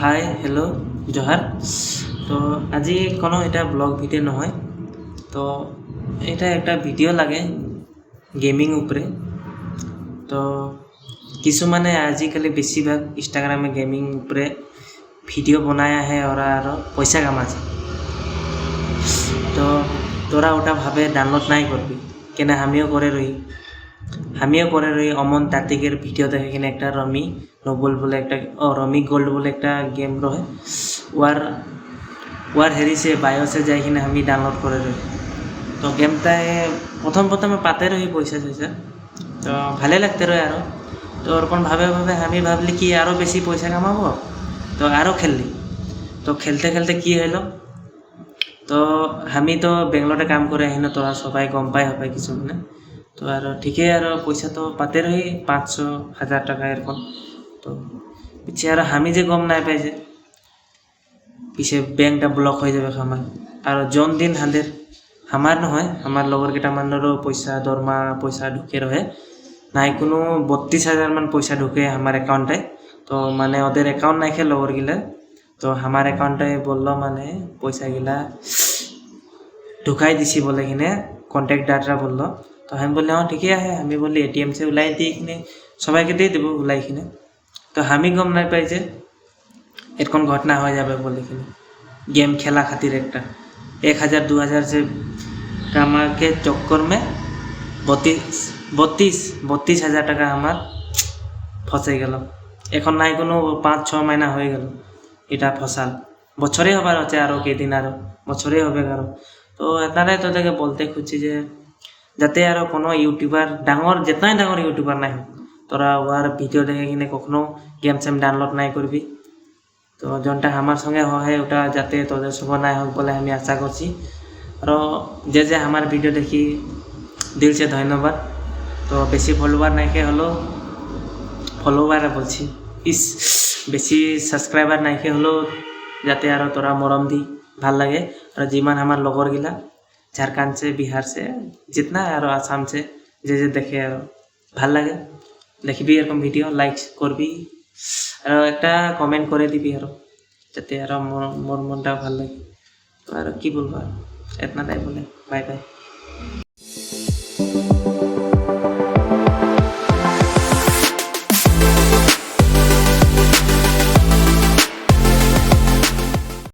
Hi hello' জহার তো আজি কোনো এটা ব্লগ ভিডিও নহয়। তো এটা একটা ভিডিও লাগে গেমিং উপরে। তো কিছুমানে আজিকালি বেছিভাগ ইনষ্টাগ্রামে গেমিং উপরে ভিডিও বনায় আহে, ওরা আরও পয়সা কামাচ্ছে তো তোরা ওটা ভাবে ডাউনলোড নাই করবি কেন আমিও করে রই আমিও করে রই অমন তাত্ত্বিকের ভিডিও দেখে কিনে একটা রমি নোবল বলে একটা, ও, রমি গোল্ড বলে একটা গেম রহে ওয়ার ওয়ার হেরিসে বায়োসে যাই কিনে আমি ডাউনলোড করে রই তো গেমটায় প্রথম প্রথমে পাতে রহি পয়সা টয়সা তো ভালে লাগতে রয়ে আরও তো ওরকম ভাবে ভাবে আমি ভাবলি কি আরও বেশি পয়সা কামাবো? তো আরও খেললি। তো খেলতে খেলতে কি হলো তো আমি তো বেংলোরে কাম করে আহিনো তোরা সবাই গম পাই হবে কিছু মানে। তো আর ঠিকই আর পয়সা তো পাতে রহি পাঁচশো, হাজার টাকা এরকম। তো পিছে আর আমি যে গম নাই পাই যে, পিছে বেংকটা ব্লক হয়ে যাবে আমার। আর জন দিন হাঁদের আমার নহয়, আমার লগর কেইটামানৰো পইচা, দৰমহা, পইচা ঢুকে ৰহে। নাই কোনো বত্ৰিছ হাজাৰমান পইচা ঢুকে আমার একাউন্টে তো মানে ওদের একাউন্ট নাই খেয়ে লগরগুলা তো আমার একাউন্টে বলল মানে পয়সাগুলা ঢুকাই দিছি বলে কিনে। কন্ট্যাক্ট ডাটা বলল। তো আমি বললি অঁ, ঠিকই আহে আমি বললি, এ সে উলাই চে ওলাই দি কিনে সবাইকে দিয়ে দেবো ওলাই কিনে। তো আমি গম নাই পাই যে এরকম ঘটনা হয়ে যাবে বলে কিনে। গেম খেলা খাতির একটা। এক হাজার, দু হাজার যে আমাকে চক্কর মে বত্রিশ বত্রিশ বত্রিশ হাজার টাকা আমার ফসে গেল। এখন নাই কোনো পাঁচ, ছ মাইনা হয়ে গেল। এটা ফসাল। বছরে হবার আছে আরও কেদিন আরও বছরে হবে আরও তো এটাই তোদেরকে বলতে খুঁজছি যে, যাতে আরও কোনো ইউটিউবার ডাঙর যেতাই ডাঙর ইউটিউবার নাই তোরা ওয়ার ভিডিও দেখে কিনে কখনো গেম সেম ডাউনলোড নাই করবি তো যোনটা আমার সঙ্গে হয় ওটা যাতে তোদের সঙ্গে নাই হোক বলে আমি আশা করছি। আর যে যে আমার ভিডিও দেখি দিলছে ধন্যবাদ। তো বেশি ফলোয়ার নাইকে হলেও ফলোয়ার বলছি ইস বেশি সাবস্ক্রাইবার নাইকে হলেও, যাতে আরও তোরা মরম দি ভালো লাগে। আর যিমান আমার লগৰগিলা ঝাড়খণ্ড সে বিহার সে জিতনা আর আসাম সে যে যে দেখে আর ভালো লাগে। দেখবি এরকম ভিডিও লাইক করবি আর একটা কমেন্ট করে দিবি আর যাতে আর মোর মনটা ভালো লাগে। আর কি বলব আর এতনাটাই বলে বাই বাই